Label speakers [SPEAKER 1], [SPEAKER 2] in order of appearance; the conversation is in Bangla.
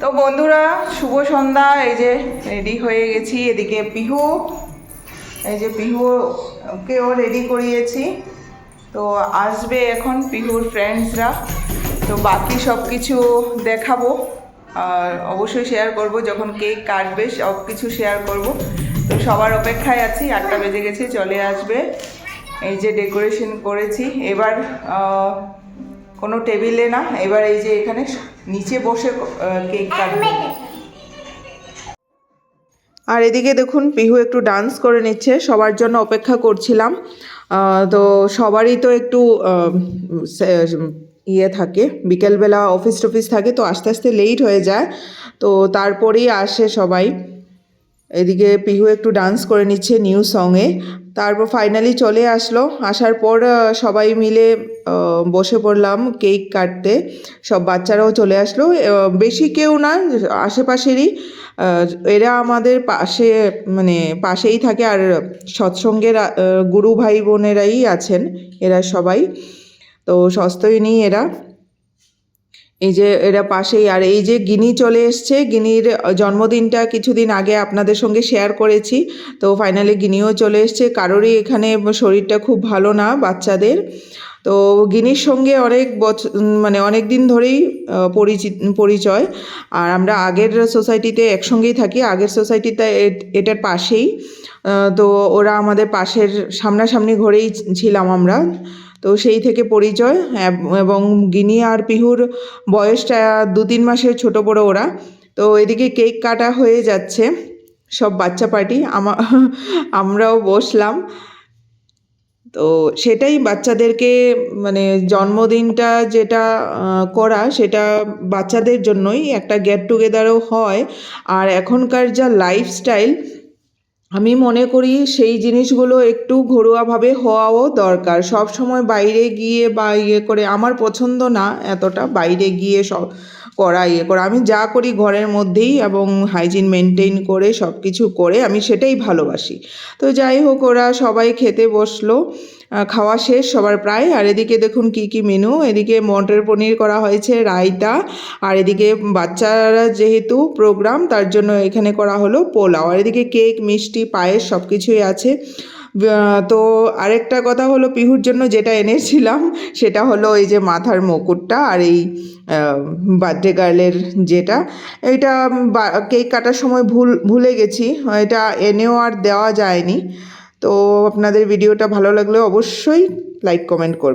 [SPEAKER 1] তো বন্ধুরা, শুভ সন্ধ্যা। এই যে রেডি হয়ে গেছি। এদিকে পিহু, এই যে পিহুকেও রেডি করিয়েছি। তো আসবে এখন পিহুর ফ্রেন্ডসরা তো বাকি সব কিছু দেখাবো। আর অবশ্যই শেয়ার করব। যখন কেক কাটবে সব কিছু শেয়ার করব। তো সবার অপেক্ষায় আছি। আটটা বেজে গেছে, চলে আসবে। এই যে ডেকোরেশন করেছি। এবার কোনো টেবিলে না এবার এই যে এখানে নিচে বসে কেক কাটবে। আর এদিকে দেখুন পিহু একটু ডান্স করে নিচ্ছে সবার জন্য অপেক্ষা করছিলাম। তো সবারই তো একটু ইয়ে থাকে বিকেলবেলা অফিস টফিস থাকে তো আস্তে আস্তে লেট হয়ে যায়। তো তারপরেই আসে সবাই। এদিকে পিহু একটু ডান্স করে নিচ্ছে নিউ সঙে তারপর ফাইনালি চলে আসলো। আসার পর সবাই মিলে বসে পড়লাম কেক কাটতে। সব বাচ্চারাও চলে আসলো। বেশি কেউ না, আশেপাশেরই। এরা আমাদের পাশে মানে পাশেই থাকে আর সৎসঙ্গের গুরু ভাই বোনেরাই আছেন। এরা সবাই। তো সস্তই নেই এরা। এই যে এরা পাশেই, আর এই যে গিনি চলে এসছে, গিনির জন্মদিনটা কিছুদিন আগে আপনাদের সঙ্গে শেয়ার করেছি। তো ফাইনালি গিনিও চলে এসছে। কারোরই এখানে শরীরটা খুব ভালো না বাচ্চাদের। তো গিনির সঙ্গে অনেক বছর মানে অনেক দিন ধরেই পরিচিত পরিচয়। আর আমরা আগের সোসাইটিতে একসঙ্গেই থাকি। আগের সোসাইটিতে এটার পাশেই। তো ওরা আমাদের পাশের সামনাসামনি ঘরেই ছিলাম আমরা। তো সেই থেকে পরিচয়, এব- গিনি আর পিহুর বয়সটা দু তিন মাসের ছোট বড় ওরা। তো এদিকে কেক কাটা হয়ে যাচ্ছে, সব বাচ্চা পার্টি, আমা, আমরাও বসলাম। তো সেটাই বাচ্চাদেরকে মানে জন্মদিনটা যেটা করা সেটা বাচ্চাদের জন্যই একটা গেট টুগেদারও হয়। আর এখনকার যা লাইফস্টাইল আমি মনে করি সেই জিনিসগুলো একটু ঘরোয়াভাবে হওয়াও দরকার। সব সময় বাইরে গিয়ে বা ইয়ে করে আমার পছন্দ না এতটা বাইরে গিয়ে সব করা ইয়ে করা। আমি যা করি ঘরের মধ্যেই এবং হাইজিন মেনটেন করে সব কিছু করে আমি সেটাই ভালোবাসি। তো যাই হোক, ওরা সবাই খেতে বসল। খাওয়া শেষ, সবার প্রায়। আর এদিকে দেখুন কি কি মেনু এদিকে মটর পনির করা হয়েছে, রায়তা। আর এদিকে বাচ্চারা যেহেতু প্রোগ্রাম তার জন্য এখানে করা হলো পোলাও। আর এদিকে কেক মিষ্টি, পায়েস সব কিছুই আছে তো আরেকটা কথা হলো পিহুর জন্য যেটা এনেছিলাম, সেটা হলো এই যে মাথার মুকুটটা আর এই বার্থডে গার্লের যেটা। এটা কেক কাটার সময় ভুল, ভুলে গেছি। এটা এনেও আর দেওয়া যায়নি। তো আপনাদের ভিডিওটা ভালো লাগলে অবশ্যই লাইক কমেন্ট করবেন।